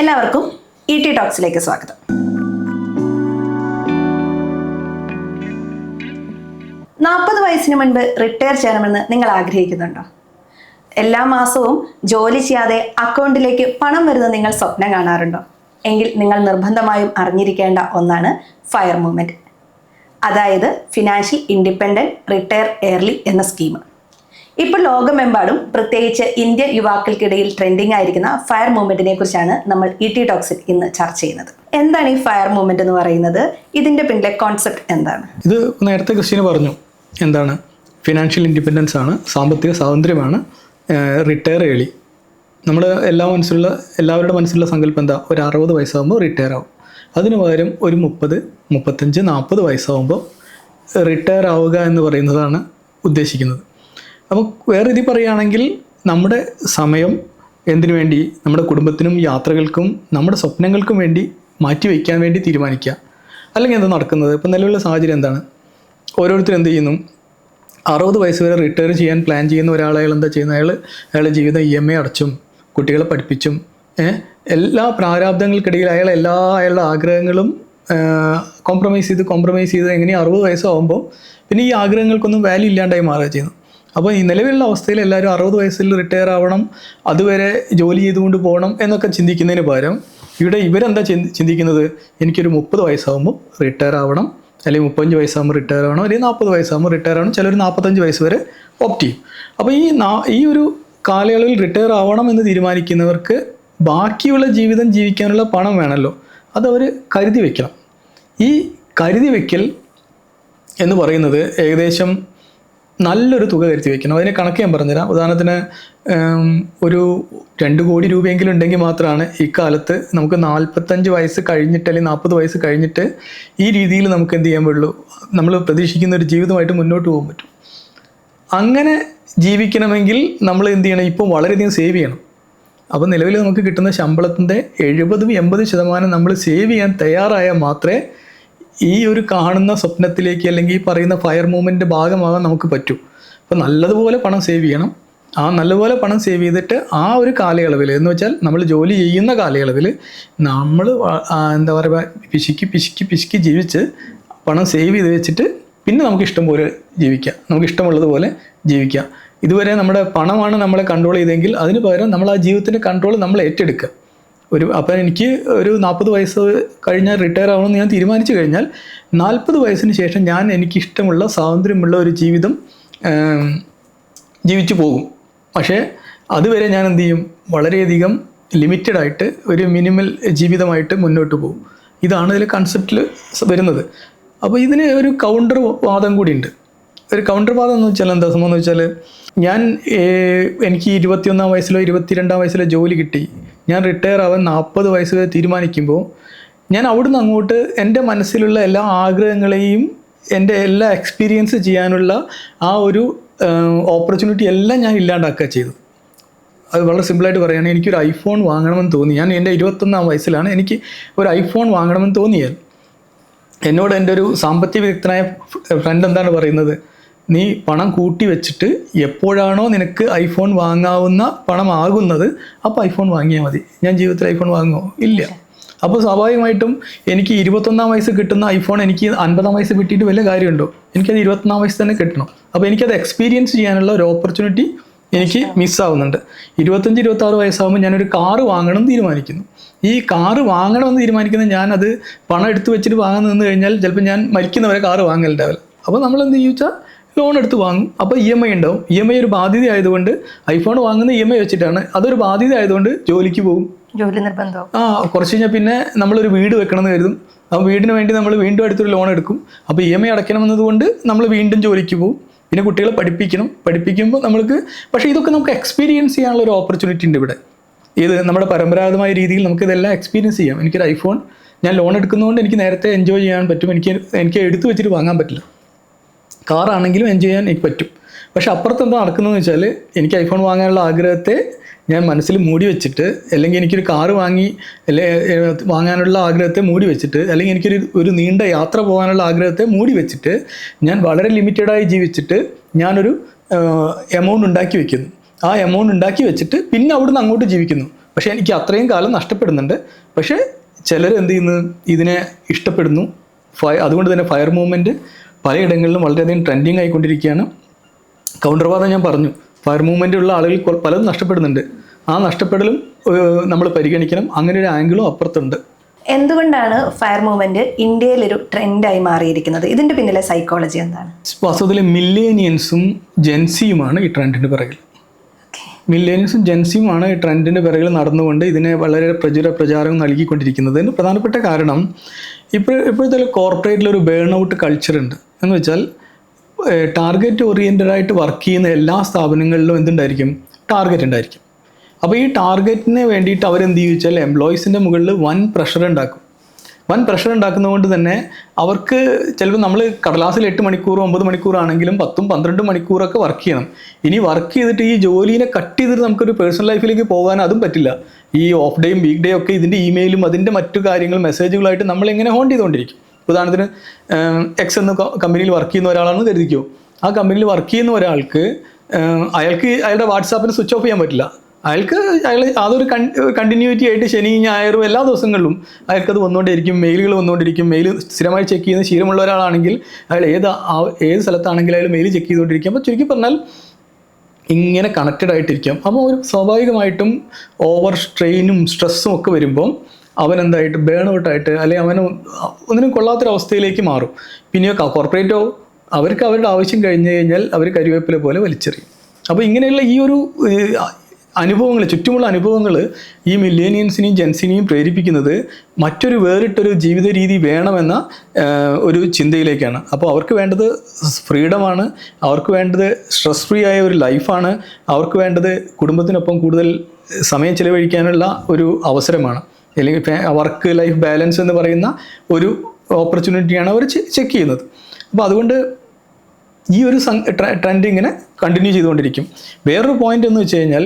എല്ലാവർക്കും E T ടോക്സിലേക്ക് സ്വാഗതം. നാൽപ്പത് വയസ്സിന് മുൻപ് റിട്ടയർ ചെയ്യണമെന്ന് നിങ്ങൾ ആഗ്രഹിക്കുന്നുണ്ടോ? എല്ലാ മാസവും ജോലി ചെയ്യാതെ അക്കൗണ്ടിലേക്ക് പണം വരുന്ന നിങ്ങൾ സ്വപ്നം കാണാറുണ്ടോ? എങ്കിൽ നിങ്ങൾ നിർബന്ധമായും അറിഞ്ഞിരിക്കേണ്ട ഒന്നാണ് ഫയർ മൂവ്മെന്റ് അതായത് ഫിനാൻഷ്യൽ ഇൻഡിപെൻഡന്റ് റിട്ടയർ എയർലി എന്ന സ്കീം ഇപ്പോൾ ലോകമെമ്പാടും പ്രത്യേകിച്ച് ഇന്ത്യൻ യുവാക്കൾക്കിടയിൽ ട്രെൻഡിങ് ആയിരിക്കുന്ന ഫയർ മൂവ്മെന്റിനെ കുറിച്ചാണ് നമ്മൾ ഇ ടി ടോക്സിൽ ഇന്ന് ചർച്ച ചെയ്യുന്നത്. എന്താണ് ഈ ഫയർ മൂവ്മെന്റ് എന്ന് പറയുന്നത്? ഇതിന്റെ പിന്നിലെ കോൺസെപ്റ്റ് എന്താണ്? ഇത് നേരത്തെ ക്രിസ്റ്റീന് പറഞ്ഞു. എന്താണ്? ഫിനാൻഷ്യൽ ഇൻഡിപെൻഡൻസ് ആണ് സാമ്പത്തിക സ്വാതന്ത്ര്യമാണ് റിട്ടയർ ഏളി നമ്മൾ എല്ലാ മനസ്സിലുള്ള എല്ലാവരുടെ മനസ്സിലുള്ള സങ്കല്പം എന്താ? ഒരു അറുപത് വയസ്സാകുമ്പോൾ റിട്ടയർ ആവും. അതിന് പകരം ഒരു മുപ്പത് മുപ്പത്തഞ്ച് നാൽപ്പത് വയസ്സാകുമ്പോൾ റിട്ടയർ ആവുക എന്ന് പറയുന്നതാണ് ഉദ്ദേശിക്കുന്നത്. അപ്പോൾ വേറെ രീതി പറയുകയാണെങ്കിൽ നമ്മുടെ സമയം എന്തിനു വേണ്ടി? നമ്മുടെ കുടുംബത്തിനും യാത്രകൾക്കും നമ്മുടെ സ്വപ്നങ്ങൾക്കും വേണ്ടി മാറ്റിവെക്കാൻ വേണ്ടി തീരുമാനിക്കുക. അല്ലെങ്കിൽ എന്താ നടക്കുന്നത്? ഇപ്പം നിലവിലുള്ള സാഹചര്യം എന്താണ്? ഓരോരുത്തർ എന്ത് ചെയ്യുന്നു? അറുപത് വയസ്സ് വരെ റിട്ടയർ ചെയ്യാൻ പ്ലാൻ ചെയ്യുന്ന ഒരാളെ അയാൾ എന്താ ചെയ്യുന്നത്? അയാൾ അയാളുടെ ജീവിതം ഇ എം ഐ അടച്ചും കുട്ടികളെ പഠിപ്പിച്ചും എല്ലാ പ്രാരാബ്ദങ്ങൾക്കിടയിൽ അയാൾ എല്ലാ അയാളുടെ ആഗ്രഹങ്ങളും കോംപ്രമൈസ് ചെയ്ത് കോംപ്രമൈസ് ചെയ്ത് എങ്ങനെയാണ് അറുപത് വയസ്സാകുമ്പോൾ പിന്നെ ഈ ആഗ്രഹങ്ങൾക്കൊന്നും വാല്യൂ ഇല്ലാണ്ടായി മാറുക ചെയ്യുന്നു അപ്പോൾ ഈ നിലവിലുള്ള അവസ്ഥയിൽ എല്ലാവരും അറുപത് വയസ്സിൽ റിട്ടയർ ആവണം അതുവരെ ജോലി ചെയ്തുകൊണ്ട് പോകണം എന്നൊക്കെ ചിന്തിക്കുന്നതിന് പകരം ഇവിടെ ഇവരെന്താ ചിന്തി- ചിന്തിക്കുന്നത്? എനിക്കൊരു മുപ്പത് വയസ്സാകുമ്പോൾ റിട്ടയർ ആവണം അല്ലെങ്കിൽ മുപ്പത്തഞ്ച് വയസ്സാകുമ്പോൾ റിട്ടയർ ആവണം അല്ലെങ്കിൽ നാൽപ്പത് വയസ്സാകുമ്പോൾ റിട്ടയർ ആവണം ചിലർ നാൽപ്പത്തഞ്ച് വയസ്സ് വരെ ഓപ്റ്റ് ചെയ്യും. അപ്പോൾ ഈ ഈ ഒരു കാലയളവിൽ റിട്ടയർ ആവണം എന്ന് തീരുമാനിക്കുന്നവർക്ക് ബാക്കിയുള്ള ജീവിതം ജീവിക്കാനുള്ള പണം വേണമല്ലോ. അതവർ കരുതി വെക്കണം. ഈ കരുതി വെക്കൽ എന്ന് പറയുന്നത് ഏകദേശം നല്ലൊരു തുക കരുതി വെക്കണം അതിന് കണക്ക് ഞാൻ പറഞ്ഞുതരാം. ഉദാഹരണത്തിന് ഒരു രണ്ട് കോടി രൂപയെങ്കിലും ഉണ്ടെങ്കിൽ മാത്രമാണ് ഇക്കാലത്ത് നമുക്ക് നാൽപ്പത്തഞ്ച് വയസ്സ് കഴിഞ്ഞിട്ട് അല്ലെങ്കിൽ നാൽപ്പത് വയസ്സ് കഴിഞ്ഞിട്ട് ഈ രീതിയിൽ നമുക്ക് എന്ത് ചെയ്യാൻ പറ്റുള്ളൂ? നമ്മൾ പ്രതീക്ഷിക്കുന്ന ഒരു ജീവിതമായിട്ട് മുന്നോട്ട് പോകാൻ പറ്റും. അങ്ങനെ ജീവിക്കണമെങ്കിൽ നമ്മൾ എന്ത് ചെയ്യണം? ഇപ്പം വളരെയധികം സേവ് ചെയ്യണം. അപ്പോൾ നിലവിൽ നമുക്ക് കിട്ടുന്ന ശമ്പളത്തിന്റെ എഴുപതും എൺപത് ശതമാനം നമ്മൾ സേവ് ചെയ്യാൻ തയ്യാറായാൽ മാത്രമേ ഈ ഒരു കാണുന്ന സ്വപ്നത്തിലേക്ക് അല്ലെങ്കിൽ ഈ പറയുന്ന ഫയർ മൂവ്മെന്റ് ഭാഗമാകാൻ നമുക്ക് പറ്റും. അപ്പോൾ നല്ലതുപോലെ പണം സേവ് ചെയ്യണം. ആ നല്ലപോലെ പണം സേവ് ചെയ്തിട്ട് ആ ഒരു കാലയളവിൽ എന്ന് വെച്ചാൽ നമ്മൾ ജോലി ചെയ്യുന്ന കാലയളവിൽ നമ്മൾ എന്താ പറയുക പിശുക്കി പിശുക്കി പിശുക്കി ജീവിച്ച് പണം സേവ് ചെയ്ത് വെച്ചിട്ട് പിന്നെ നമുക്ക് ഇഷ്ടം പോലെ ജീവിക്കാം. നമുക്ക് ഇഷ്ടമുള്ളതുപോലെ ജീവിക്കാം. ഇതുവരെ നമ്മുടെ പണമാണ് നമ്മളെ കൺട്രോൾ ചെയ്തെങ്കിൽ അതിന് പകരം നമ്മൾ ആ ജീവിതത്തിന്റെ കൺട്രോൾ നമ്മൾ ഏറ്റെടുക്കുക. ഒരു അപ്പം എനിക്ക് ഒരു നാൽപ്പത് വയസ്സ് കഴിഞ്ഞാൽ റിട്ടയർ ആവണമെന്ന് ഞാൻ തീരുമാനിച്ചു കഴിഞ്ഞാൽ നാൽപ്പത് വയസ്സിന് ശേഷം ഞാൻ എനിക്കിഷ്ടമുള്ള സ്വാതന്ത്ര്യമുള്ള ഒരു ജീവിതം ജീവിച്ചു പോകും. പക്ഷേ അതുവരെ ഞാൻ എന്ത് ചെയ്യും? വളരെയധികം ലിമിറ്റഡ് ആയിട്ട് ഒരു മിനിമൽ ജീവിതമായിട്ട് മുന്നോട്ട് പോകും. ഇതാണ് ഇതിൽ കൺസെപ്റ്റിൽ വരുന്നത്. അപ്പോൾ ഇതിന് ഒരു കൗണ്ടർ വാദം കൂടിയുണ്ട്. ഒരു കൗണ്ടർ വാദം എന്ന് വെച്ചാൽ എന്താ സംഭവം എന്ന് വെച്ചാൽ ഞാൻ എനിക്ക് ഇരുപത്തിയൊന്നാം വയസ്സിലോ ഇരുപത്തിരണ്ടാം വയസ്സിലോ ജോലി കിട്ടി. ഞാൻ റിട്ടയർ ആവാൻ നാൽപ്പത് വയസ്സ് വരെ തീരുമാനിക്കുമ്പോൾ ഞാൻ അവിടുന്ന് അങ്ങോട്ട് എന്റെ മനസ്സിലുള്ള എല്ലാ ആഗ്രഹങ്ങളെയും എന്റെ എല്ലാ എക്സ്പീരിയൻസ് ചെയ്യാനുള്ള ആ ഒരു ഓപ്പർച്യൂണിറ്റി എല്ലാം ഞാൻ ഇല്ലാണ്ടാക്കുക ചെയ്തു. അത് വളരെ സിമ്പിളായിട്ട് പറയുകയാണെങ്കിൽ എനിക്കൊരു ഐഫോൺ വാങ്ങണമെന്ന് തോന്നി. ഞാൻ എന്റെ ഇരുപത്തൊന്നാം വയസ്സിലാണ്. എനിക്ക് ഒരു ഐഫോൺ വാങ്ങണമെന്ന് തോന്നിയാൽ എന്നോട് എന്റെ ഒരു സാമ്പത്തിക വിദഗ്ധനായ ഫ്രണ്ട് എന്താണ് പറയുന്നത്? നീ പണം കൂട്ടി വെച്ചിട്ട് എപ്പോഴാണോ നിനക്ക് ഐഫോൺ വാങ്ങാവുന്ന പണമാകുന്നത് അപ്പോൾ ഐഫോൺ വാങ്ങിയാൽ മതി. ഞാൻ ജീവിതത്തിൽ ഐഫോൺ വാങ്ങുമോ? ഇല്ല. അപ്പോൾ സ്വാഭാവികമായിട്ടും എനിക്ക് ഇരുപത്തൊന്നാം വയസ്സ് കിട്ടുന്ന ഐഫോൺ എനിക്ക് അൻപതാം വയസ്സ് കിട്ടിയിട്ട് വലിയ കാര്യമുണ്ടോ? എനിക്കത് ഇരുപത്തൊന്നാം വയസ്സ് തന്നെ കിട്ടണം. അപ്പോൾ എനിക്കത് എക്സ്പീരിയൻസ് ചെയ്യാനുള്ള ഒരു ഓപ്പർച്യൂണിറ്റി എനിക്ക് മിസ്സാവുന്നുണ്ട് ഇരുപത്തഞ്ച് ഇരുപത്തി ആറ് വയസ്സാകുമ്പോൾ ഞാനൊരു കാറ് വാങ്ങണം എന്ന് തീരുമാനിക്കുന്നു. ഈ കാറ് വാങ്ങണമെന്ന് തീരുമാനിക്കുന്ന ഞാനത് പണം എടുത്തു വെച്ചിട്ട് വാങ്ങാൻ നിന്ന് കഴിഞ്ഞാൽ ചിലപ്പോൾ ഞാൻ മരിക്കുന്നവരെ കാറ് വാങ്ങലുണ്ടാവില്ല. അപ്പോൾ നമ്മൾ എന്ത് ചോദിച്ചാൽ ലോൺ എടുത്ത് വാങ്ങും. അപ്പോൾ ഇ എം ഐ ഉണ്ടാവും. ഇ എം ഐ ഒരു ബാധ്യത ആയതുകൊണ്ട് ഐഫോൺ വാങ്ങുന്ന ഇ എം ഐ വെച്ചിട്ടാണ്. അതൊരു ബാധ്യത ആയതുകൊണ്ട് ജോലിക്ക് പോകും. ജോലി നിർബന്ധം. ആ കുറച്ച് കഴിഞ്ഞാൽ പിന്നെ നമ്മളൊരു വീട് വെക്കണം എന്ന് കരുതും. ആ വീടിന് വേണ്ടി നമ്മൾ വീണ്ടും അടുത്തൊരു ലോൺ എടുക്കും. അപ്പോൾ ഇ എം ഐ അടയ്ക്കണമെന്നതുകൊണ്ട് നമ്മൾ വീണ്ടും ജോലിക്ക് പോകും. പിന്നെ കുട്ടികളെ പഠിപ്പിക്കണം. പഠിപ്പിക്കുമ്പോൾ നമ്മൾക്ക് പക്ഷേ ഇതൊക്കെ നമുക്ക് എക്സ്പീരിയൻസ് ചെയ്യാനുള്ള ഒരു ഓപ്പർച്യൂണിറ്റി ഉണ്ട് ഇവിടെ. ഇത് നമ്മുടെ പരമ്പരാഗതമായ രീതിയിൽ നമുക്ക് ഇതെല്ലാം എക്സ്പീരിയൻസ് ചെയ്യാം. എനിക്കൊരു ഐഫോൺ ഞാൻ ലോൺ എടുക്കുന്നതുകൊണ്ട് എനിക്ക് നേരത്തെ എൻജോയ് ചെയ്യാൻ പറ്റും. എനിക്ക് എനിക്ക് എടുത്തു വെച്ചിട്ട് വാങ്ങാൻ പറ്റില്ല. കാറാണെങ്കിലും എൻജോയ് ചെയ്യാൻ എനിക്ക് പറ്റും. പക്ഷെ അപ്പുറത്ത് എന്താ നടക്കുന്നതെന്ന് വെച്ചാൽ എനിക്ക് ഐഫോൺ വാങ്ങാനുള്ള ആഗ്രഹത്തെ ഞാൻ മനസ്സിൽ മൂടി വെച്ചിട്ട് അല്ലെങ്കിൽ എനിക്കൊരു കാറ് വാങ്ങി അല്ലെ വാങ്ങാനുള്ള ആഗ്രഹത്തെ മൂടി വെച്ചിട്ട് അല്ലെങ്കിൽ എനിക്കൊരു ഒരു നീണ്ട യാത്ര പോകാനുള്ള ആഗ്രഹത്തെ മൂടി വെച്ചിട്ട് ഞാൻ വളരെ ലിമിറ്റഡായി ജീവിച്ചിട്ട് ഞാനൊരു എമൗണ്ട് ഉണ്ടാക്കി വെക്കുന്നു. ആ എമൗണ്ട് ഉണ്ടാക്കി വെച്ചിട്ട് പിന്നെ അവിടുന്ന് അങ്ങോട്ട് ജീവിക്കുന്നു. പക്ഷേ എനിക്ക് അത്രയും കാലം നഷ്ടപ്പെടുന്നുണ്ട്. പക്ഷേ ചിലർ എന്ത് ചെയ്യുന്നു? ഇതിനെ ഇഷ്ടപ്പെടുന്നു. ഫയ അതുകൊണ്ട് തന്നെ ഫയർ മൂവ്മെന്റ് പലയിടങ്ങളിലും വളരെയധികം ട്രെൻഡിങ് ആയിക്കൊണ്ടിരിക്കുകയാണ്. കൗണ്ടർവാദം ഞാൻ പറഞ്ഞു. ഫയർ മൂവ്മെന്റ് ഉള്ള ആളുകൾ പലതും നഷ്ടപ്പെടുന്നുണ്ട്. ആ നഷ്ടപ്പെടലും നമ്മൾ പരിഗണിക്കണം. അങ്ങനെ ഒരു ആംഗിളും അപ്പുറത്തുണ്ട്. എന്തുകൊണ്ടാണ് ഫയർ മൂവ്മെന്റ് ഇന്ത്യയിലൊരു ട്രെൻഡായി മാറിയിരിക്കുന്നത്? ഇതിന്റെ പിന്നിലെ സൈക്കോളജി എന്താണ്? വാസ്തവത്തിൽ മില്ലേനിയൻസും ജെൻസിയുമാണ് ഈ ട്രെൻഡിന്റെ പിറകിൽ. മില്ലേനിയൻസും ജെൻസിയുമാണ് ഈ ട്രെൻഡിന്റെ പിറകിൽ നടന്നുകൊണ്ട് ഇതിനെ വളരെ പ്രചുര പ്രചാരം നൽകിക്കൊണ്ടിരിക്കുന്നത്. പ്രധാനപ്പെട്ട കാരണം ഇപ്പോൾ ഇപ്പോഴത്തെ കോർപ്പറേറ്റിൽ ഒരു ബേൺ ഔട്ട് കൾച്ചർ ഉണ്ട്. എന്ന് വെച്ചാൽ ടാർഗറ്റ് ഓറിയന്റഡ് ആയിട്ട് വർക്ക് ചെയ്യുന്ന എല്ലാ സ്ഥാപനങ്ങളിലും എന്തുണ്ടായിരിക്കും? ടാർഗറ്റ് ഉണ്ടായിരിക്കും. അപ്പോൾ ഈ ടാർഗറ്റിന് വേണ്ടിയിട്ട് അവരെന്ത് ചെയ്യും വെച്ചാൽ എംപ്ലോയീസിന്റെ മുകളിൽ വൻ പ്രഷർ ഉണ്ടാക്കും. വൻ പ്രഷർ ഉണ്ടാക്കുന്നതുകൊണ്ട് തന്നെ അവർക്ക് ചിലപ്പോൾ നമ്മൾ കടലാസിൽ എട്ട് മണിക്കൂർ ഒമ്പത് മണിക്കൂറാണെങ്കിലും പത്തും പന്ത്രണ്ടും മണിക്കൂറൊക്കെ വർക്ക് ചെയ്യണം. ഇനി വർക്ക് ചെയ്തിട്ട് ഈ ജോലിനെ കട്ട് ചെയ്തിട്ട് നമുക്കൊരു പേഴ്സണൽ ലൈഫിലേക്ക് പോകാൻ അതും പറ്റില്ല. ഈ ഓഫ് ഡേയും വീക്ക് ഡേ ഒക്കെ ഇതിന്റെ ഇമെയിലും അതിന്റെ മറ്റു കാര്യങ്ങളും മെസ്സേജുകളായിട്ട് നമ്മൾ എങ്ങനെ ഹോണ്ട് ചെയ്തുകൊണ്ടിരിക്കും. ഉദാഹരണത്തിന് എക്സ് എന്ന കമ്പനിയിൽ വർക്ക് ചെയ്യുന്ന ഒരാളാണെന്ന് കരുതിക്കോ. ആ കമ്പനിയിൽ വർക്ക് ചെയ്യുന്ന ഒരാൾക്ക് അയാൾക്ക് അയാളുടെ വാട്സാപ്പിന് സ്വിച്ച് ഓഫ് ചെയ്യാൻ പറ്റില്ല. അയാൾക്ക് അയാൾ അതൊരു കണ്ടിന്യൂറ്റി ആയിട്ട് ശനി ഞായറും എല്ലാ ദിവസങ്ങളിലും അയാൾക്കത് വന്നുകൊണ്ടിരിക്കും മെയിലുകൾ വന്നുകൊണ്ടിരിക്കും മെയിൽ സ്ഥിരമായി ചെക്ക് ചെയ്യുന്ന ശീലമുള്ള ഒരാളാണെങ്കിൽ അയാൾ ഏത് ഏത് സ്ഥലത്താണെങ്കിലും അയാൾ മെയിൽ ചെക്ക് ചെയ്തുകൊണ്ടിരിക്കും. അപ്പോൾ ചുരുക്കി പറഞ്ഞാൽ ഇങ്ങനെ കണക്റ്റഡ് ആയിട്ടിരിക്കും. അപ്പോൾ ഒരു സ്വാഭാവികമായിട്ടും ഓവർ സ്ട്രെയിനും സ്ട്രെസ്സും ഒക്കെ വരുമ്പോൾ അവൻ എന്തായിട്ട് ബേൺ ഔട്ടായിട്ട് അല്ലെങ്കിൽ അവന് ഒന്നിനും കൊള്ളാത്തൊരവസ്ഥയിലേക്ക് മാറും. പിന്നെയോ കോർപ്പറേറ്റോ അവർക്ക് അവരുടെ ആവശ്യം കഴിഞ്ഞു കഴിഞ്ഞാൽ അവർ കരിവേപ്പില പോലെ വലിച്ചെറിയും. അപ്പോൾ ഇങ്ങനെയുള്ള ഈ ഒരു അനുഭവങ്ങൾ ചുറ്റുമുള്ള അനുഭവങ്ങൾ ഈ മില്ലേനിയൻസിനെയും ജെൻസിനെയും പ്രേരിപ്പിക്കുന്നത് മറ്റൊരു വേറിട്ടൊരു ജീവിത രീതി വേണമെന്ന ഒരു ചിന്തയിലേക്കാണ്. അപ്പോൾ അവർക്ക് വേണ്ടത് ഫ്രീഡമാണ് അവർക്ക് വേണ്ടത് സ്ട്രെസ് ഫ്രീ ആയ ഒരു ലൈഫാണ് അവർക്ക് വേണ്ടത് കുടുംബത്തിനൊപ്പം കൂടുതൽ സമയം ചിലവഴിക്കാനുള്ള ഒരു അവസരമാണ്. അല്ലെങ്കിൽ വർക്ക് ലൈഫ് ബാലൻസ് എന്ന് പറയുന്ന ഒരു ഓപ്പർച്യൂണിറ്റിയാണ് അവർ ചെക്ക് ചെയ്യുന്നത്. അപ്പോൾ അതുകൊണ്ട് ഈ ഒരു ട്രെൻഡ് ഇങ്ങനെ കണ്ടിന്യൂ ചെയ്തുകൊണ്ടിരിക്കും. വേറൊരു പോയിന്റ് എന്ന് വെച്ച് കഴിഞ്ഞാൽ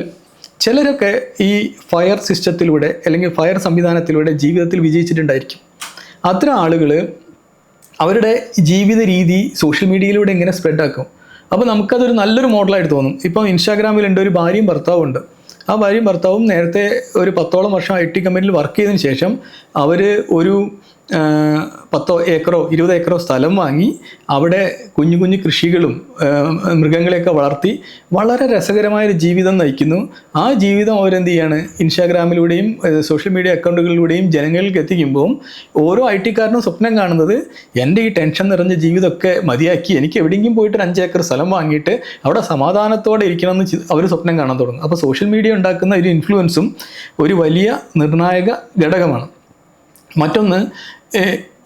ചിലരൊക്കെ ഈ ഫയർ സിസ്റ്റത്തിലൂടെ അല്ലെങ്കിൽ ഫയർ സംവിധാനത്തിലൂടെ ജീവിതത്തിൽ വിജയിച്ചിട്ടുണ്ടായിരിക്കും. അത്തരം ആളുകൾ അവരുടെ ജീവിത രീതി സോഷ്യൽ മീഡിയയിലൂടെ ഇങ്ങനെ സ്പ്രെഡ് ആക്കും. അപ്പോൾ നമുക്കതൊരു നല്ലൊരു മോഡലായിട്ട് തോന്നും. ഇപ്പം ഇൻസ്റ്റാഗ്രാമിലുണ്ട് ഒരു ഭാര്യയും ഭർത്താവും ഉണ്ട്. ആ ഭാര്യയും ഭർത്താവും നേരത്തെ ഒരു പത്തോളം വർഷം ഐ ടി കമ്പനിയിൽ വർക്ക് ചെയ്തതിന് ശേഷം അവർ ഒരു പത്തോ ഏക്കറോ ഇരുപത് ഏക്കറോ സ്ഥലം വാങ്ങി അവിടെ കുഞ്ഞു കുഞ്ഞു കൃഷികളും മൃഗങ്ങളെയൊക്കെ വളർത്തി വളരെ രസകരമായ ഒരു ജീവിതം നയിക്കുന്നു. ആ ജീവിതം അവരെന്ത് ചെയ്യാണ് ഇൻസ്റ്റാഗ്രാമിലൂടെയും സോഷ്യൽ മീഡിയ അക്കൗണ്ടുകളിലൂടെയും ജനങ്ങളിലേക്ക് എത്തിക്കുമ്പോൾ ഓരോ ഐ ടിക്കാരനും സ്വപ്നം കാണുന്നത് എന്റെ ഈ ടെൻഷൻ നിറഞ്ഞ ജീവിതമൊക്കെ മതിയാക്കി എനിക്ക് എവിടെയെങ്കിലും പോയിട്ട് ഒരു അഞ്ച് ഏക്കർ സ്ഥലം വാങ്ങിയിട്ട് അവിടെ സമാധാനത്തോടെ ഇരിക്കണമെന്ന് അവർ സ്വപ്നം കാണാൻ തുടങ്ങും. അപ്പോൾ സോഷ്യൽ മീഡിയ ഉണ്ടാക്കുന്ന ഒരു ഇൻഫ്ലുവൻസും ഒരു വലിയ നിർണായക ഘടകമാണ്. മറ്റൊന്ന്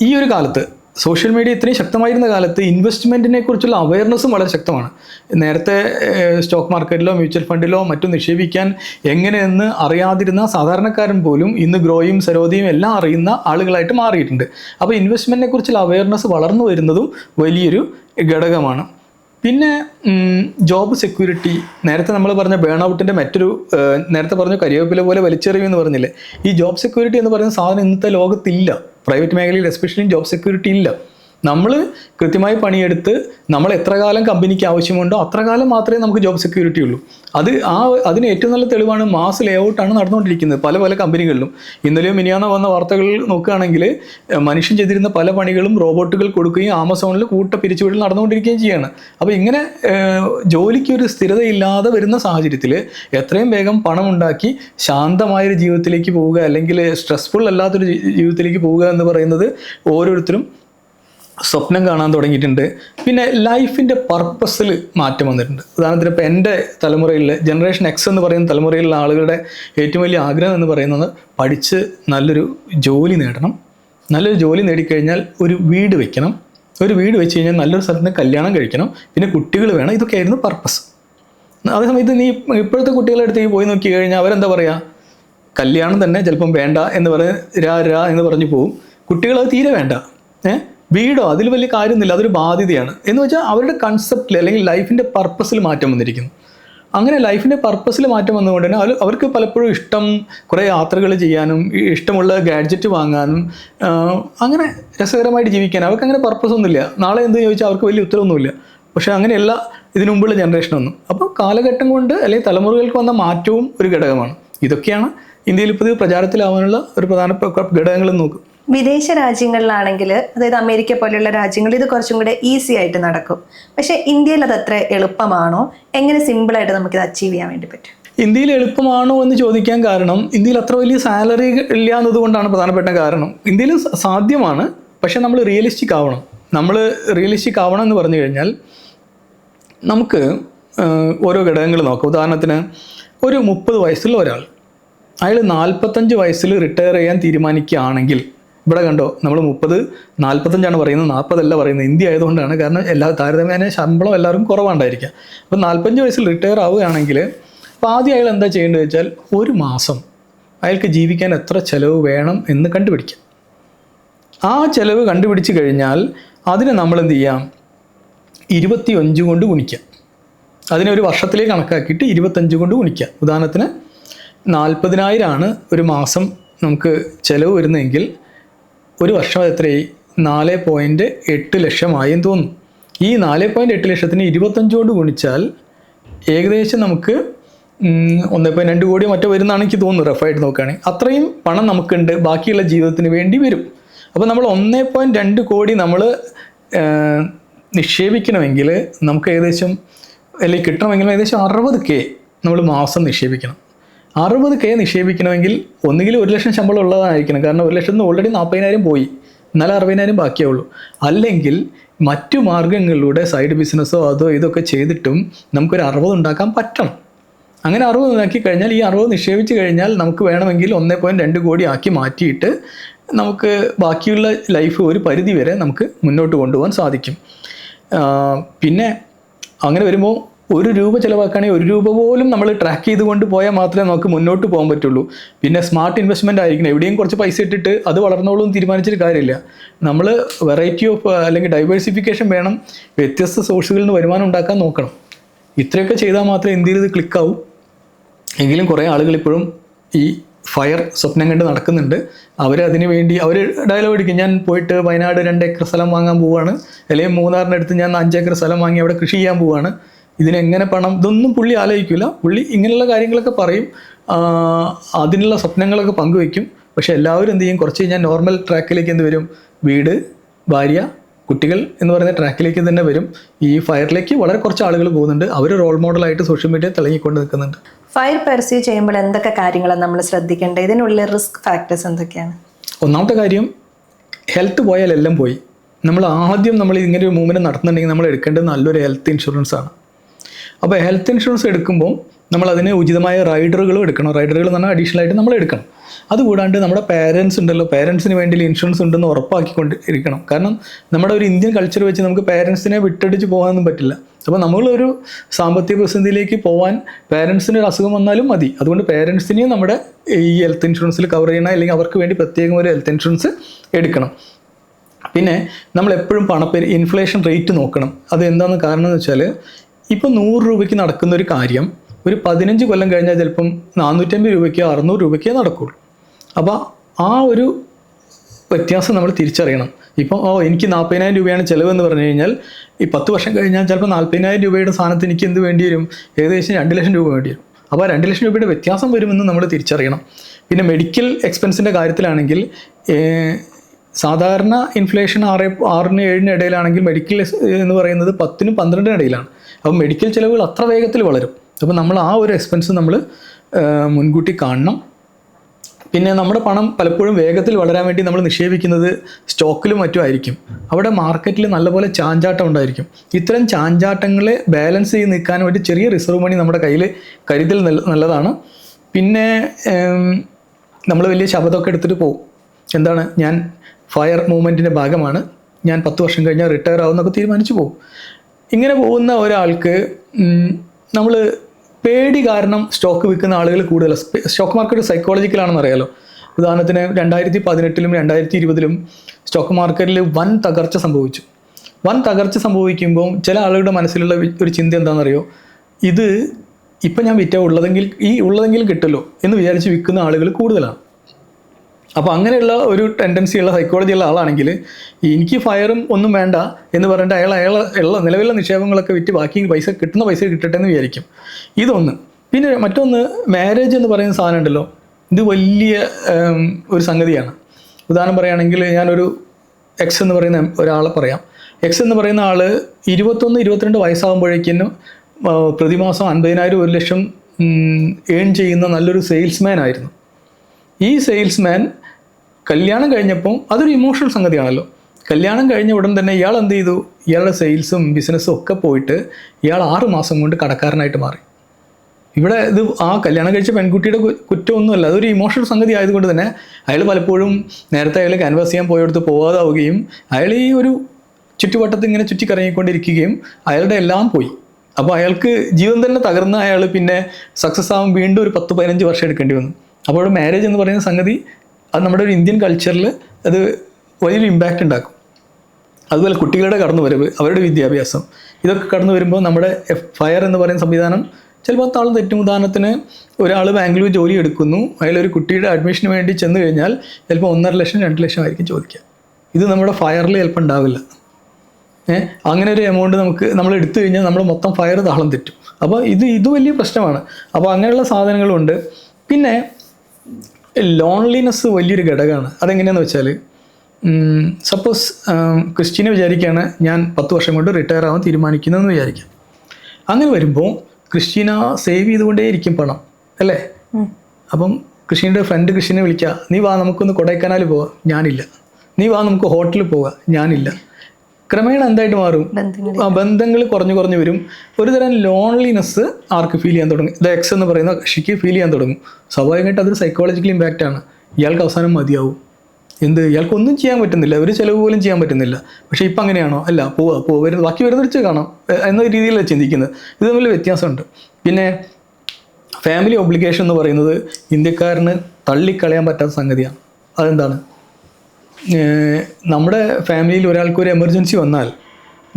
ഈ ഒരു കാലത്ത് സോഷ്യൽ മീഡിയ ഇത്രയും ശക്തമായിരുന്ന കാലത്ത് ഇൻവെസ്റ്റ്മെന്റിനെ കുറിച്ചുള്ള അവയർനെസ്സും വളരെ ശക്തമാണ്. നേരത്തെ സ്റ്റോക്ക് മാർക്കറ്റിലോ മ്യൂച്വൽ ഫണ്ടിലോ മറ്റും നിക്ഷേപിക്കാൻ എങ്ങനെയെന്ന് അറിയാതിരുന്ന സാധാരണക്കാരൻ പോലും ഇന്ന് ഗ്രോയും സരോദയും എല്ലാം അറിയുന്ന ആളുകളായിട്ട് മാറിയിട്ടുണ്ട്. അപ്പോൾ ഇൻവെസ്റ്റ്മെന്റിനെ കുറിച്ചുള്ള അവയർനെസ് വളർന്നു വരുന്നതും വലിയൊരു ഘടകമാണ്. പിന്നെ ജോബ് സെക്യൂരിറ്റി നേരത്തെ നമ്മൾ പറഞ്ഞ ബേൺ ഔട്ടിന്റെ മറ്റൊരു നേരത്തെ പറഞ്ഞ കരിവേപ്പില പോലെ വലിച്ചെറിയും എന്ന് പറഞ്ഞില്ലേ? ഈ ജോബ് സെക്യൂരിറ്റി എന്ന് പറയുന്ന സാധനം ഇന്നത്തെ ലോകത്തില്ല. പ്രൈവറ്റ് മേഖലയിൽ എസ്പെഷ്യലി ജോബ് സെക്യൂരിറ്റി ഇല്ല. നമ്മൾ കൃത്യമായി പണിയെടുത്ത് നമ്മൾ എത്ര കാലം കമ്പനിക്ക് ആവശ്യമുണ്ടോ അത്ര കാലം മാത്രമേ നമുക്ക് ജോബ് സെക്യൂരിറ്റി ഉള്ളൂ. അത് ആ അതിന് ഏറ്റവും നല്ല തെളിവാണ് മാസ് ലേ ഔട്ടാണ് നടന്നുകൊണ്ടിരിക്കുന്നത് പല പല കമ്പനികളിലും. ഇന്നലെയും മിനിയാന്ന വന്ന വാർത്തകൾ നോക്കുകയാണെങ്കിൽ മനുഷ്യൻ ചെയ്തിരുന്ന പല പണികളും റോബോട്ടുകൾ കൊടുക്കുകയും ആമസോണിൽ കൂട്ട പിരിച്ചുവിടൽ നടന്നുകൊണ്ടിരിക്കുകയും ചെയ്യാണ്. അപ്പോൾ ഇങ്ങനെ ജോലിക്ക് ഒരു സ്ഥിരതയില്ലാതെ വരുന്ന സാഹചര്യത്തിൽ എത്രയും വേഗം പണം ഉണ്ടാക്കി ശാന്തമായൊരു ജീവിതത്തിലേക്ക് പോവുക അല്ലെങ്കിൽ സ്ട്രെസ്ഫുൾ അല്ലാത്തൊരു ജീവിതത്തിലേക്ക് പോവുക എന്ന് പറയുന്നത് ഓരോരുത്തരും സ്വപ്നം കാണാൻ തുടങ്ങിയിട്ടുണ്ട്. പിന്നെ ലൈഫിന്റെ പർപ്പസിൽ മാറ്റം വന്നിട്ടുണ്ട്. ഉദാഹരണത്തിന് ഇപ്പോൾ എന്റെ തലമുറയിൽ ജനറേഷൻ എക്സ് എന്ന് പറയുന്ന തലമുറയിലുള്ള ആളുകളുടെ ഏറ്റവും വലിയ ആഗ്രഹം എന്ന് പറയുന്നത് പഠിച്ച് നല്ലൊരു ജോലി നേടണം. നല്ലൊരു ജോലി നേടിക്കഴിഞ്ഞാൽ ഒരു വീട് വെക്കണം. ഒരു വീട് വെച്ച് കഴിഞ്ഞാൽ നല്ലൊരു സ്ഥലത്ത് കല്യാണം കഴിക്കണം. പിന്നെ കുട്ടികൾ വേണം. ഇതൊക്കെ ആയിരുന്നു പർപ്പസ്. അതേസമയത്ത് നീ ഇപ്പോഴത്തെ കുട്ടികളുടെ അടുത്തേക്ക് പോയി നോക്കി കഴിഞ്ഞാൽ അവരെന്താ പറയുക കല്യാണം തന്നെ ചിലപ്പം വേണ്ട എന്ന് പറഞ്ഞ് രാ രാ എന്ന് പറഞ്ഞു പോവും. കുട്ടികൾ അത് തീരെ വേണ്ട. ഏഹ് വീടോ അതിൽ വലിയ കാര്യമൊന്നുമില്ല അതൊരു ബാധ്യതയാണ്. എന്ന് വെച്ചാൽ അവരുടെ കൺസെപ്റ്റിൽ അല്ലെങ്കിൽ ലൈഫിന്റെ പർപ്പസിൽ മാറ്റം വന്നിരിക്കുന്നു. അങ്ങനെ ലൈഫിന്റെ പർപ്പസിൽ മാറ്റം വന്നുകൊണ്ട് തന്നെ അവർക്ക് പലപ്പോഴും ഇഷ്ടം കുറേ യാത്രകൾ ചെയ്യാനും ഇഷ്ടമുള്ള ഗാഡ്ജറ്റ് വാങ്ങാനും അങ്ങനെ രസകരമായിട്ട് ജീവിക്കാനും അവർക്ക് അങ്ങനെ പർപ്പസ് ഒന്നുമില്ല. നാളെ എന്ത് ചോദിച്ചാൽ അവർക്ക് വലിയ ഉത്തരവൊന്നുമില്ല. പക്ഷേ അങ്ങനെയല്ല ഇതിനു മുമ്പുള്ള ജനറേഷനൊന്നും അപ്പോൾ കാലഘട്ടം കൊണ്ട് അല്ലെങ്കിൽ തലമുറകൾക്ക് വന്ന മാറ്റവും ഒരു ഘടകമാണ്. ഇതൊക്കെയാണ് ഇന്ത്യയിൽ ഇപ്പോൾ പ്രചാരത്തിലാവാനുള്ള ഒരു പ്രധാനപ്പെട്ട ഘടകങ്ങളും നോക്കും വിദേശ രാജ്യങ്ങളിലാണെങ്കിൽ അതായത് അമേരിക്ക പോലെയുള്ള രാജ്യങ്ങളിൽ ഇത് കുറച്ചും കൂടെ ഈസി ആയിട്ട് നടക്കും. പക്ഷെ ഇന്ത്യയിൽ അത് അത്ര എളുപ്പമാണോ? എങ്ങനെ നമുക്ക് ഇത് അച്ചീവ് ചെയ്യാൻ വേണ്ടി പറ്റും? ഇന്ത്യയിൽ എളുപ്പമാണോ എന്ന് ചോദിക്കാൻ കാരണം ഇന്ത്യയിൽ അത്ര വലിയ സാലറി ഇല്ല എന്നതുകൊണ്ടാണ് പ്രധാനപ്പെട്ട കാരണം. ഇന്ത്യയിൽ സാധ്യമാണ് പക്ഷെ നമ്മൾ റിയലിസ്റ്റിക് ആവണം. നമ്മൾ റിയലിസ്റ്റിക് ആവണം എന്ന് പറഞ്ഞു കഴിഞ്ഞാൽ നമുക്ക് ഓരോ ഘടകങ്ങൾ നോക്കാം. ഉദാഹരണത്തിന് ഒരു മുപ്പത് വയസ്സുള്ള ഒരാൾ അയാൾ നാൽപ്പത്തഞ്ച് വയസ്സിൽ റിട്ടയർ ചെയ്യാൻ തീരുമാനിക്കുകയാണെങ്കിൽ ഇവിടെ കണ്ടോ നമ്മൾ മുപ്പത് നാൽപ്പത്തഞ്ചാണ് പറയുന്നത് നാൽപ്പതല്ല പറയുന്നത് ഇന്ത്യ ആയതുകൊണ്ടാണ്. കാരണം എല്ലാ താരതമ്യേന ശമ്പളം എല്ലാവരും കുറവുണ്ടായിരിക്കുക. അപ്പോൾ നാൽപ്പഞ്ച് വയസ്സിൽ റിട്ടയർ ആവുകയാണെങ്കിൽ അപ്പോൾ ആദ്യം അയാൾ എന്താ ചെയ്യേണ്ടത് വെച്ചാൽ ഒരു മാസം അയാൾക്ക് ജീവിക്കാൻ എത്ര ചിലവ് വേണം എന്ന് കണ്ടുപിടിക്കാം ആ ചിലവ് കണ്ടുപിടിച്ച് കഴിഞ്ഞാൽ അതിനെ നമ്മൾ എന്ത് ചെയ്യാം? ഇരുപത്തി അഞ്ച് കൊണ്ട് ഗുണിക്കാം അതിനെ ഒരു വർഷത്തിലേക്ക് കണക്കാക്കിയിട്ട് ഇരുപത്തഞ്ച് കൊണ്ട് ഗുണിക്കാം ഉദാഹരണത്തിന് നാൽപ്പതിനായിരമാണ് ഒരു മാസം നമുക്ക് ചിലവ് വരുന്നതെങ്കിൽ ഒരു വർഷം എത്രയായി നാല് പോയിന്റ് എട്ട് എന്ന് തോന്നുന്നു. ഈ നാല് പോയിന്റ് എട്ട് ലക്ഷത്തിന് ഇരുപത്തഞ്ച് കൊണ്ട് ഗുണിച്ചാൽ ഏകദേശം നമുക്ക് ഒന്ന് പോയിന്റ് രണ്ട് കോടി മറ്റോ വരുന്നതാണ് എനിക്ക് തോന്നുന്നു റഫായിട്ട് നോക്കുകയാണെങ്കിൽ അത്രയും പണം നമുക്കുണ്ട്. ബാക്കിയുള്ള ജീവിതത്തിന് വേണ്ടി വരും. അപ്പോൾ നമ്മൾ ഒന്നേ പോയിന്റ് രണ്ട് കോടി നമ്മൾ നിക്ഷേപിക്കണമെങ്കിൽ നമുക്ക് ഏകദേശം അല്ലെങ്കിൽ കിട്ടണമെങ്കിൽ ഏകദേശം അറുപത് കെ നമ്മൾ മാസം നിക്ഷേപിക്കണം. അറുപത് കെ നിക്ഷേപിക്കണമെങ്കിൽ ഒന്നുകിൽ ഒരു ലക്ഷം ശമ്പളം ഉള്ളതായിരിക്കണം. കാരണം ഒരു ലക്ഷത്തിൽ ഓൾറെഡി നാൽപ്പതിനായിരം പോയി. എന്നാലും അറുപതിനായിരം ബാക്കിയേ ഉള്ളൂ അല്ലെങ്കിൽ മറ്റു മാർഗങ്ങളിലൂടെ സൈഡ് ബിസിനസ്സോ അതോ ഇതൊക്കെ ചെയ്തിട്ടും നമുക്കൊരു അറുപത് ഉണ്ടാക്കാൻ പറ്റണം. അങ്ങനെ അറുപത് ഉണ്ടാക്കി കഴിഞ്ഞാൽ ഈ അറുപത് നിക്ഷേപിച്ച് കഴിഞ്ഞാൽ നമുക്ക് വേണമെങ്കിൽ ഒന്നേ പോയിന്റ് രണ്ട് കോടി ആക്കി മാറ്റിയിട്ട് നമുക്ക് ബാക്കിയുള്ള ലൈഫ് ഒരു പരിധി വരെ നമുക്ക് മുന്നോട്ട് കൊണ്ടുപോകാൻ സാധിക്കും. പിന്നെ അങ്ങനെ വരുമ്പോൾ ഒരു രൂപ ചിലവാക്കുകയാണെങ്കിൽ ഒരു രൂപ പോലും നമ്മൾ ട്രാക്ക് ചെയ്തുകൊണ്ട് പോയാൽ മാത്രമേ നമുക്ക് മുന്നോട്ട് പോകാൻ പറ്റുള്ളൂ. പിന്നെ സ്മാർട്ട് ഇൻവെസ്റ്റ്മെന്റ് ആയിരിക്കണം. എവിടെയും കുറച്ച് പൈസ ഇട്ടിട്ട് അത് വളർന്നോളൂ എന്ന് തീരുമാനിച്ചിട്ട് കാര്യമില്ല. നമ്മൾ വെറൈറ്റി ഓഫ് അല്ലെങ്കിൽ ഡൈവേഴ്സിഫിക്കേഷൻ വേണം. വ്യത്യസ്ത സോഴ്സുകളിൽ നിന്ന് വരുമാനം ഉണ്ടാക്കാൻ നോക്കണം. ഇത്രയൊക്കെ ചെയ്താൽ മാത്രമേ ഇന്ത്യയിൽ ഇത് ക്ലിക്കാവും എങ്കിലും കുറേ ആളുകൾ ഇപ്പോഴും ഈ ഫയർ സ്വപ്നം കണ്ട് നടക്കുന്നുണ്ട്. അവർ അതിന് വേണ്ടി അവർ ഡയലോഗ് അടിക്കും ഞാൻ പോയിട്ട് വയനാട് രണ്ട് ഏക്കർ സ്ഥലം വാങ്ങാൻ പോവുകയാണ് അല്ലെങ്കിൽ മൂന്നാറിനടുത്ത് ഞാൻ അഞ്ചേക്കർ സ്ഥലം വാങ്ങി അവിടെ കൃഷി ചെയ്യാൻ പോവുകയാണ് ഇതിനെങ്ങനെ പണം ഇതൊന്നും പുള്ളി ആലോചിക്കില്ല പുള്ളി ഇങ്ങനെയുള്ള കാര്യങ്ങളൊക്കെ പറയും. അതിനുള്ള സ്വപ്നങ്ങളൊക്കെ പങ്കുവെക്കും. പക്ഷെ എല്ലാവരും എന്ത് ചെയ്യും? കുറച്ച് കഴിഞ്ഞാൽ നോർമൽ ട്രാക്കിലേക്ക് എന്ത് വരും? വീട് ഭാര്യ കുട്ടികൾ എന്ന് പറയുന്ന ട്രാക്കിലേക്ക് തന്നെ വരും. ഈ ഫയറിലേക്ക് വളരെ കുറച്ച് ആളുകൾ പോകുന്നുണ്ട്. അവർ റോൾ മോഡലായിട്ട് സോഷ്യൽ മീഡിയ തിളങ്ങിക്കൊണ്ട് നിൽക്കുന്നുണ്ട്. ഫയർ പെർസ്യൂ ചെയ്യുമ്പോൾ എന്തൊക്കെ കാര്യങ്ങളാണ് നമ്മൾ ശ്രദ്ധിക്കേണ്ടത്? ഇതിനുള്ള റിസ്ക് ഫാക്ടേഴ്സ് എന്തൊക്കെയാണ്? ഒന്നാമത്തെ കാര്യം ഹെൽത്ത് പോയാൽ എല്ലാം പോയി. നമ്മൾ ആദ്യം നമ്മൾ ഇങ്ങനെ ഒരു മൂവ്മെന്റ് നടത്തുന്നുണ്ടെങ്കിൽ നമ്മൾ എടുക്കേണ്ടത് നല്ലൊരു ഹെൽത്ത് ഇൻഷുറൻസ് ആണ്. അപ്പോൾ ഹെൽത്ത് ഇൻഷുറൻസ് എടുക്കുമ്പോൾ നമ്മൾ അതിന് ഉചിതമായ റൈഡറുകളും എടുക്കണം. റൈഡറുകൾ എന്ന് പറഞ്ഞാൽ അഡീഷണൽ ആയിട്ട് നമ്മൾ എടുക്കണം. അതുകൂടാണ്ട് നമ്മുടെ പേരൻസ് ഉണ്ടല്ലോ പേരൻസിന് വേണ്ടി ഇൻഷുറൻസ് ഉണ്ടെന്ന് ഉറപ്പാക്കിക്കൊണ്ട് ഇരിക്കണം. കാരണം നമ്മുടെ ഒരു ഇന്ത്യൻ കൾച്ചർ വെച്ച് നമുക്ക് പേരൻസിനെ വിട്ടടിച്ച് പോകാനൊന്നും പറ്റില്ല. അപ്പോൾ നമ്മളൊരു സാമ്പത്തിക പ്രതിസന്ധിയിലേക്ക് പോകാൻ പേരൻസിന് ഒരു അസുഖം വന്നാലും മതി. അതുകൊണ്ട് പേരൻസിനെയും നമ്മുടെ ഈ ഹെൽത്ത് ഇൻഷുറൻസിൽ കവർ ചെയ്യണം. അല്ലെങ്കിൽ അവർക്ക് വേണ്ടി പ്രത്യേകം ഒരു ഹെൽത്ത് ഇൻഷുറൻസ് എടുക്കണം. പിന്നെ നമ്മൾ എപ്പോഴും പണപ്പെരു ഇൻഫ്ലേഷൻ റേറ്റ് നോക്കണം. അത് എന്താണെന്ന് കാരണം എന്ന് വെച്ചാൽ ഇപ്പോൾ നൂറ് രൂപയ്ക്ക് നടക്കുന്ന ഒരു കാര്യം ഒരു പതിനഞ്ച് കൊല്ലം കഴിഞ്ഞാൽ ചിലപ്പം നാനൂറ്റമ്പത് രൂപയ്ക്കോ അറുന്നൂറ് രൂപയ്ക്കോ നടക്കുള്ളൂ. അപ്പോൾ ആ ഒരു വ്യത്യാസം നമ്മൾ തിരിച്ചറിയണം. ഇപ്പോൾ ഓ എനിക്ക് നാൽപ്പതിനായിരം രൂപയാണ് ചിലവെന്ന് പറഞ്ഞു കഴിഞ്ഞാൽ ഈ പത്ത് വർഷം കഴിഞ്ഞാൽ ചിലപ്പോൾ നാൽപ്പതിനായിരം രൂപയുടെ സ്ഥാനത്ത് എനിക്ക് എന്ത് വേണ്ടി വരും? ഏകദേശം രണ്ട് ലക്ഷം രൂപ വേണ്ടി വരും. അപ്പോൾ രണ്ട് ലക്ഷം രൂപയുടെ വ്യത്യാസം വരുമെന്ന് നമ്മൾ തിരിച്ചറിയണം. പിന്നെ മെഡിക്കൽ എക്സ്പെൻസിന്റെ കാര്യത്തിലാണെങ്കിൽ സാധാരണ ഇൻഫ്ലേഷൻ ആറ് ആറിന് ഏഴിന് ഇടയിലാണെങ്കിൽ മെഡിക്കൽ എന്ന് പറയുന്നത് പത്തിനും പന്ത്രണ്ടിനും ഇടയിലാണ്. അപ്പോൾ മെഡിക്കൽ ചിലവുകൾ അത്ര വേഗത്തിൽ വളരും. അപ്പോൾ നമ്മൾ ആ ഒരു എക്സ്പെൻസ് നമ്മൾ മുൻകൂട്ടി കാണണം. പിന്നെ നമ്മുടെ പണം പലപ്പോഴും വേഗത്തിൽ വളരാൻ വേണ്ടി നമ്മൾ നിക്ഷേപിക്കുന്നത് സ്റ്റോക്കിലും മറ്റും ആയിരിക്കും. അവിടെ മാർക്കറ്റിൽ നല്ലപോലെ ചാഞ്ചാട്ടം ഉണ്ടായിരിക്കും. ഇത്തരം ചാഞ്ചാട്ടങ്ങളെ ബാലൻസ് ചെയ്ത് നിൽക്കാൻ വേണ്ടി ചെറിയ റിസർവ് മണി നമ്മുടെ കയ്യിൽ കരുതൽ നല്ല- നല്ലതാണ്. പിന്നെ നമ്മൾ വലിയ ശബ്ദമൊക്കെ എടുത്തിട്ട് പോകും എന്താണ്? ഞാൻ ഫയർ മൂവ്മെന്റിന്റെ ഭാഗമാണ്. ഞാൻ പത്ത് വർഷം കഴിഞ്ഞാൽ റിട്ടയർ ആവുമെന്നൊക്കെ തീരുമാനിച്ചു പോകും ഇങ്ങനെ പോകുന്ന ഒരാൾക്ക് നമ്മൾ പേടി കാരണം സ്റ്റോക്ക് വിൽക്കുന്ന ആളുകൾ കൂടുതൽ സ്റ്റോക്ക് മാർക്കറ്റ് സൈക്കോളജിക്കലാണെന്ന് അറിയാലോ. ഉദാഹരണത്തിന് രണ്ടായിരത്തി പതിനെട്ടിലും രണ്ടായിരത്തി ഇരുപതിലും സ്റ്റോക്ക് മാർക്കറ്റിൽ വൻ തകർച്ച സംഭവിച്ചു. വൻ തകർച്ച സംഭവിക്കുമ്പോൾ ചില ആളുകളുടെ മനസ്സിലുള്ള ഒരു ചിന്ത എന്താണെന്നറിയോ? ഇത് ഇപ്പം ഞാൻ വിറ്റ ഉള്ളതെങ്കിൽ ഈ ഉള്ളതെങ്കിൽ കിട്ടുമല്ലോ എന്ന് വിചാരിച്ച് വിൽക്കുന്ന ആളുകൾ കൂടുതലാണ്. അപ്പോൾ അങ്ങനെയുള്ള ഒരു ടെൻഡൻസി ഉള്ള സൈക്കോളജി ഉള്ള ആളാണെങ്കിൽ എനിക്ക് ഫയറും ഒന്നും വേണ്ട എന്ന് പറഞ്ഞിട്ട് അയാൾ അയാൾ ഉള്ള നിലവിലുള്ള നിക്ഷേപങ്ങളൊക്കെ വിറ്റ് ബാക്കി പൈസ കിട്ടുന്ന പൈസ കിട്ടട്ടെ എന്ന് വിചാരിക്കും. ഇതൊന്ന്. പിന്നെ മറ്റൊന്ന് മാരേജ് എന്ന് പറയുന്ന സാധനം ഉണ്ടല്ലോ. ഇത് വലിയ ഒരു സംഗതിയാണ്. ഉദാഹരണം പറയുകയാണെങ്കിൽ ഞാനൊരു എക്സ് എന്ന് പറയുന്ന ഒരാളെ പറയാം. എക്സ് എന്ന് പറയുന്ന ആൾ ഇരുപത്തൊന്ന് ഇരുപത്തിരണ്ട് വയസ്സാകുമ്പോഴേക്കും പ്രതിമാസം അൻപതിനായിരം ഒരു ലക്ഷം ഏൺ ചെയ്യുന്ന നല്ലൊരു സെയിൽസ്മാൻ ആയിരുന്നു. ഈ സെയിൽസ്മാൻ കല്യാണം കഴിഞ്ഞപ്പോൾ അതൊരു ഇമോഷണൽ സംഗതിയാണല്ലോ. കല്യാണം കഴിഞ്ഞ ഉടൻ തന്നെ ഇയാൾ എന്ത് ചെയ്തു? ഇയാളുടെ സെയിൽസും ബിസിനസ്സും ഒക്കെ പോയിട്ട് ഇയാൾ ആറ് മാസം കൊണ്ട് കടക്കാരനായിട്ട് മാറി. ഇവിടെ ഇത് ആ കല്യാണം കഴിച്ച പെൺകുട്ടിയുടെ കുറ്റമൊന്നുമല്ല അതൊരു ഇമോഷണൽ സംഗതി ആയതുകൊണ്ട് തന്നെ അയാൾ പലപ്പോഴും നേരത്തെ അയാൾ ക്യാൻവാസ് ചെയ്യാൻ പോയടുത്ത് പോകാതാവുകയും അയാൾ ഈ ഒരു ചുറ്റുവട്ടത്ത് ഇങ്ങനെ ചുറ്റിക്കറങ്ങിക്കൊണ്ടിരിക്കുകയും അയാളുടെ എല്ലാം പോയി. അപ്പോൾ അയാൾക്ക് ജീവൻ തന്നെ തകർന്ന അയാൾ പിന്നെ സക്സസ് ആവാൻ വീണ്ടും ഒരു പത്ത് പതിനഞ്ച് വർഷം എടുക്കേണ്ടി വന്നു. അപ്പോൾ മാരേജ് എന്ന് പറയുന്ന സംഗതി അത് നമ്മുടെ ഒരു ഇന്ത്യൻ കൾച്ചറിൽ അത് വലിയൊരു ഇമ്പാക്റ്റ് ഉണ്ടാക്കും. അതുപോലെ കുട്ടികളുടെ കടന്നു വരവ് അവരുടെ വിദ്യാഭ്യാസം ഇതൊക്കെ കടന്നു വരുമ്പോൾ നമ്മുടെ ഫയർ എന്ന് പറയുന്ന സംവിധാനം ചിലപ്പോൾ താളം തെറ്റും ഉദാഹരണത്തിന് ഒരാൾ ബാംഗ്ലൂർ ജോലി എടുക്കുന്നു അയാളൊരു കുട്ടിയുടെ അഡ്മിഷന് വേണ്ടി ചെന്ന് കഴിഞ്ഞാൽ ചിലപ്പോൾ ഒന്നര ലക്ഷം രണ്ട് ലക്ഷം ആയിരിക്കും ചോദിക്കുക. ഇത് നമ്മുടെ ഫയറിൽ ചിലപ്പോൾ ഉണ്ടാവില്ല. ഏ? അങ്ങനെ ഒരു എമൗണ്ട് നമുക്ക് നമ്മൾ എടുത്തു കഴിഞ്ഞാൽ നമ്മൾ മൊത്തം ഫയർ താളം തെറ്റും. അപ്പോൾ ഇത് ഇത് വലിയ പ്രശ്നമാണ്. അപ്പോൾ അങ്ങനെയുള്ള സാധനങ്ങളുണ്ട്. പിന്നെ ലോൺലിനെസ് വലിയൊരു ഘടകമാണ്. അതെങ്ങനെയാണെന്ന് വെച്ചാൽ സപ്പോസ് ക്രിസ്റ്റീനെ വിചാരിക്കുകയാണ് ഞാൻ പത്ത് വർഷം കൊണ്ട് റിട്ടയർ ആവാൻ തീരുമാനിക്കുന്നതെന്ന് വിചാരിക്കാം. അങ്ങനെ വരുമ്പോൾ ക്രിസ്റ്റീന സേവ് ചെയ്തുകൊണ്ടേയിരിക്കും പണം അല്ലേ? അപ്പം കൃഷിന്റെ ഫ്രണ്ട് കൃഷിനെ വിളിക്കുക നീ വാ നമുക്കൊന്ന് കൊടൈക്കനാൽ പോവാം. ഞാനില്ല. നീ വാ നമുക്ക് ഹോട്ടലിൽ പോവാം. ഞാനില്ല. ക്രമേണ എന്തായിട്ട് മാറും? ബന്ധങ്ങൾ. ആ ബന്ധങ്ങൾ കുറഞ്ഞു കുറഞ്ഞു വരും. ഒരു തരം ലോൺലിനെസ് ആർക്ക് ഫീൽ ചെയ്യാൻ തുടങ്ങും? ദ എക്സ് എന്ന് പറയുന്ന കൃഷിക്ക് ഫീൽ ചെയ്യാൻ തുടങ്ങും. സ്വാഭാവികമായിട്ട് അതൊരു സൈക്കോളജിക്കൽ ഇമ്പാക്റ്റ് ആണ്. ഇയാൾക്ക് അവസാനം മതിയാവും. എന്ത്? ഇയാൾക്ക് ഒന്നും ചെയ്യാൻ പറ്റുന്നില്ല. ഒരു ചിലവ് പോലും ചെയ്യാൻ പറ്റുന്നില്ല. പക്ഷേ ഇപ്പം അങ്ങനെയാണോ? അല്ല പോവാ പോവാ. വരുന്നത് ബാക്കി വരുന്ന വെച്ച് കാണാം. എന്ന രീതിയിലാണ് ചിന്തിക്കുന്നത്. ഇത് തമ്മിൽ വ്യത്യാസമുണ്ട്. പിന്നെ ഫാമിലി ഒബ്ലിഗേഷൻ എന്ന് പറയുന്നത് ഇന്ത്യക്കാരന് തള്ളിക്കളയാൻ പറ്റാത്ത സംഗതിയാണ്. അതെന്താണ്? നമ്മുടെ ഫാമിലിയിൽ ഒരാൾക്ക് ഒരു എമർജൻസി വന്നാൽ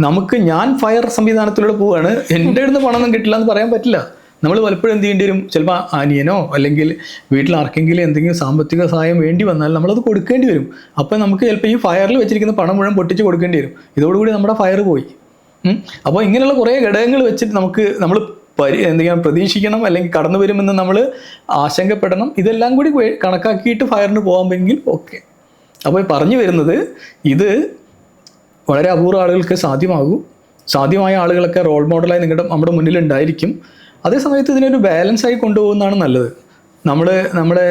നമുക്ക് ഞാൻ ഫയർ സംവിധാനത്തിലൂടെ പോവുകയാണ് എന്റെ അടുത്ത് പണമൊന്നും കിട്ടില്ല എന്ന് പറയാൻ പറ്റില്ല. നമ്മൾ പലപ്പോഴും എന്ത് ചെയ്യേണ്ടി വരും? ചിലപ്പോൾ അനിയനോ അല്ലെങ്കിൽ വീട്ടിൽ ആർക്കെങ്കിലും എന്തെങ്കിലും സാമ്പത്തിക സഹായം വേണ്ടി വന്നാൽ നമ്മളത് കൊടുക്കേണ്ടി വരും. അപ്പോൾ നമുക്ക് ചിലപ്പോൾ ഈ ഫയറിൽ വെച്ചിരിക്കുന്ന പണം മുഴുവൻ പൊട്ടിച്ച് കൊടുക്കേണ്ടി വരും. ഇതോടുകൂടി നമ്മുടെ ഫയർ പോയി. അപ്പോൾ ഇങ്ങനെയുള്ള കുറേ ഘടകങ്ങൾ വെച്ചിട്ട് നമുക്ക് നമ്മൾ പരി എന്തെങ്കിലും പ്രതീക്ഷിക്കണം അല്ലെങ്കിൽ കടന്നു വരുമെന്ന് നമ്മൾ ആശങ്കപ്പെടണം. ഇതെല്ലാം കൂടി കണക്കാക്കിയിട്ട് ഫയറിന് പോകാമെങ്കിൽ ഓക്കെ. അപ്പോൾ പറഞ്ഞു വരുന്നത് ഇത് വളരെ അപൂർവ ആളുകൾക്ക് സാധ്യമാകും. സാധ്യമായ ആളുകളൊക്കെ റോൾ മോഡലായി നിങ്ങളുടെ നമ്മുടെ മുന്നിൽ ഉണ്ടായിരിക്കും. അതേ സമയത്ത് ഇതിനൊരു ബാലൻസ് ആയി കൊണ്ടുപോകുന്നതാണ് നല്ലത്. നമ്മൾ നമ്മുടെ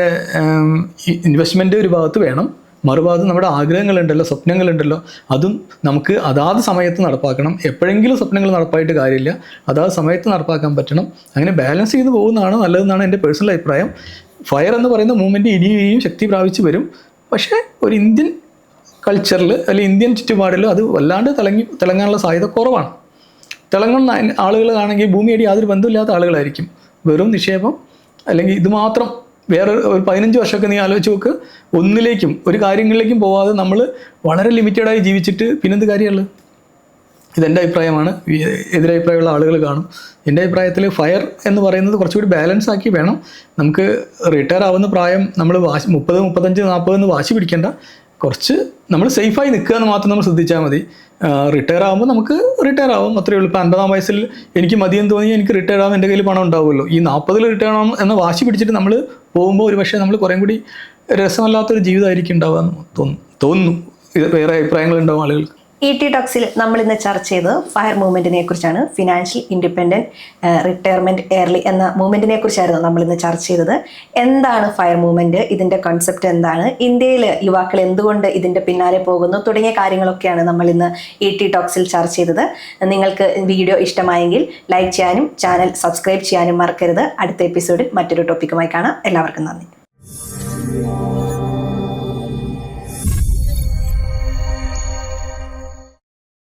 ഇൻവെസ്റ്റ്മെന്റ് ഒരു ഭാഗത്ത് വേണം. മറുഭാഗത്ത് നമ്മുടെ ആഗ്രഹങ്ങളുണ്ടല്ലോ സ്വപ്നങ്ങളുണ്ടല്ലോ അതും നമുക്ക് അതാത് സമയത്ത് നടപ്പാക്കണം. എപ്പോഴെങ്കിലും സ്വപ്നങ്ങൾ നടപ്പായിട്ട് കാര്യമില്ല. അതാത് സമയത്ത് നടപ്പാക്കാൻ പറ്റണം. അങ്ങനെ ബാലൻസ് ചെയ്ത് പോകുന്നതാണ് നല്ലതെന്നാണ് എന്റെ പേഴ്സണൽ അഭിപ്രായം. ഫയർ എന്ന് പറയുന്ന മൂവ്മെന്റ് ഇനിയും ശക്തി പ്രാപിച്ചു വരും. പക്ഷേ ഒരു ഇന്ത്യൻ കൾച്ചറിൽ അല്ലെങ്കിൽ ഇന്ത്യൻ ചുറ്റുപാടിൽ അത് വല്ലാണ്ട് തിളങ്ങി തിളങ്ങാനുള്ള സാധ്യത കുറവാണ്. തിളങ്ങുന്ന ആളുകളാണെങ്കിൽ ഭൂമിയടി യാതൊരു ബന്ധമില്ലാത്ത ആളുകളായിരിക്കും. വെറും നിക്ഷേപം അല്ലെങ്കിൽ ഇത് മാത്രം വേറെ ഒരു പതിനഞ്ച് വർഷമൊക്കെ നീ ആലോചിച്ച് നോക്ക് ഒന്നിലേക്കും ഒരു കാര്യങ്ങളിലേക്കും പോവാതെ നമ്മൾ വളരെ ലിമിറ്റഡായി ജീവിച്ചിട്ട് പിന്നെന്ത് കാര്യമുള്ളത് ഇതെന്റെ അഭിപ്രായമാണ്. എതിരഭിപ്രായമുള്ള ആളുകൾ കാണും. എന്റെ അഭിപ്രായത്തിൽ ഫയർ എന്ന് പറയുന്നത് കുറച്ചുകൂടി ബാലൻസ് ആക്കി വേണം. നമുക്ക് റിട്ടയർ ആവുന്ന പ്രായം നമ്മൾ വാശി മുപ്പത് മുപ്പത്തഞ്ച് നാൽപ്പത് എന്ന് വാശി പിടിക്കേണ്ട. കുറച്ച് നമ്മൾ സേഫായി നിൽക്കുക എന്ന് മാത്രം നമ്മൾ ശ്രദ്ധിച്ചാൽ മതി. റിട്ടയർ ആകുമ്പോൾ നമുക്ക് റിട്ടയർ ആവും. അത്രയേ ഉള്ളൂ. ഇപ്പോൾ അൻപതാം വയസ്സിൽ എനിക്ക് മതിയെന്ന് തോന്നി എനിക്ക് റിട്ടയർ ആവാൻ എന്റെ കയ്യിൽ പണം ഉണ്ടാവുമല്ലോ. ഈ നാൽപ്പതിൽ റിട്ടയർ ആവണം എന്ന് വാശി പിടിച്ചിട്ട് നമ്മൾ പോകുമ്പോൾ ഒരു പക്ഷേ നമ്മൾ കുറേ കൂടി രസമല്ലാത്തൊരു ജീവിതമായിരിക്കും ഉണ്ടാവുക എന്ന് തോന്നുന്നു. തോന്നുന്നു. ഇത് വേറെ അഭിപ്രായങ്ങൾ ഉണ്ടാവും ആളുകൾക്ക്. ഇ ടി ടോക്സിൽ നമ്മൾ ഇന്ന് ചർച്ച ചെയ്തത് ഫയർ മൂവ്മെന്റിനെ കുറിച്ചാണ്. ഫിനാൻഷ്യൽ ഇൻഡിപെൻഡന്റ് റിട്ടയർമെന്റ് എയർലി എന്ന മൂവ്മെന്റിനെ കുറിച്ചായിരുന്നു നമ്മൾ ഇന്ന് ചർച്ച ചെയ്തത്. എന്താണ് ഫയർ മൂവ്മെന്റ് ഇതിന്റെ കൺസെപ്റ്റ് എന്താണ്? ഇന്ത്യയിൽ യുവാക്കൾ എന്തുകൊണ്ട് ഇതിന്റെ പിന്നാലെ പോകുന്നു? തുടങ്ങിയ കാര്യങ്ങളൊക്കെയാണ് നമ്മൾ ഇന്ന് ഇ ടി ടോക്സിൽ ചർച്ച ചെയ്തത്. നിങ്ങൾക്ക് വീഡിയോ ഇഷ്ടമായെങ്കിൽ ലൈക്ക് ചെയ്യാനും ചാനൽ സബ്സ്ക്രൈബ് ചെയ്യാനും മറക്കരുത്. അടുത്ത എപ്പിസോഡിൽ മറ്റൊരു ടോപ്പിക്കുമായി കാണാം. എല്ലാവർക്കും നന്ദി.